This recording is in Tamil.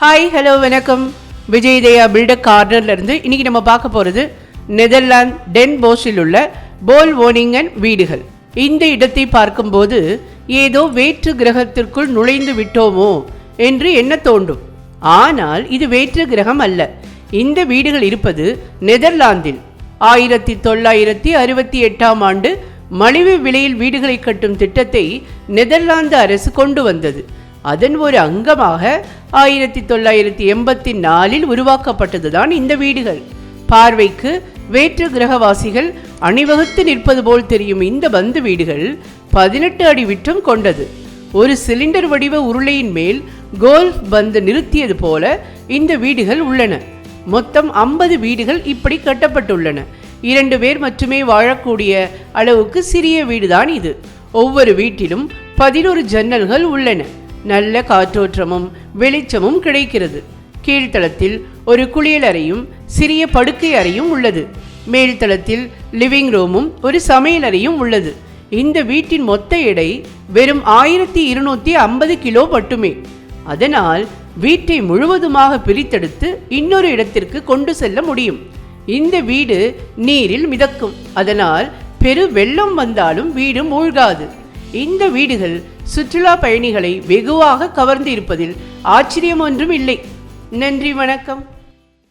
ஹாய் ஹலோ வணக்கம். விஜய் தயா பில்டர் கார்னர்லேருந்து இன்றைக்கி இன்னைக்கு நம்ம பார்க்க போகிறது நெதர்லாந்து டென் போஸில் உள்ள போல் ஓனிங்கன் வீடுகள். இந்த இடத்தை பார்க்கும்போது ஏதோ வேற்று கிரகத்திற்குள் நுழைந்து விட்டோமோ என்று எண்ண தோன்றும்? ஆனால் இது வேற்று கிரகம் அல்ல. இந்த வீடுகள் இருப்பது நெதர்லாந்தில். ஆயிரத்தி தொள்ளாயிரத்தி அறுபத்தி எட்டாம் ஆண்டு மலிவு விலையில் வீடுகளை கட்டும் திட்டத்தை நெதர்லாந்து அரசு கொண்டு வந்தது. அதன் ஒரு அங்கமாக ஆயிரத்தி தொள்ளாயிரத்தி எண்பத்தி நாலில் உருவாக்கப்பட்டதுதான் இந்த வீடுகள். பார்வைக்கு வேற்று கிரகவாசிகள் அணிவகுத்து நிற்பது போல் தெரியும் இந்த பந்து வீடுகள் பதினெட்டு அடி விட்டம் கொண்டது. ஒரு சிலிண்டர் வடிவ உருளையின் மேல் கோல்ஃப் பந்து நிறுத்தியது போல இந்த வீடுகள் உள்ளன. மொத்தம் ஐம்பது வீடுகள் இப்படி கட்டப்பட்டுள்ளன. இரண்டு பேர் மட்டுமே வாழக்கூடிய அளவுக்கு சிறிய வீடுதான் இது. ஒவ்வொரு வீட்டிலும் பதினோரு ஜன்னல்கள் உள்ளன. நல்ல காற்றோற்றமும் வெளிச்சமும் கிடைக்கிறது. கீழ்த்தளத்தில் ஒரு குளியலறையும் சிறிய படுக்கை அறையும் உள்ளது. மேல்தளத்தில் லிவிங் ரூமும் ஒரு சமையலறையும் உள்ளது. இந்த வீட்டின் மொத்த எடை வெறும் ஆயிரத்தி இருநூத்தி ஐம்பது கிலோ மட்டுமே. அதனால் வீட்டை முழுவதுமாக பிரித்தெடுத்து இன்னொரு இடத்திற்கு கொண்டு செல்ல முடியும். இந்த வீடு நீரில் மிதக்கும். அதனால் பெரு வெள்ளம் வந்தாலும் வீடு மூழ்காது. இந்த வீடுகள் சுற்றுலா பயணிகளை வெகுவாக கவர்ந்து இருப்பதில் ஆச்சரியம் ஒன்றும் இல்லை. நன்றி வணக்கம்.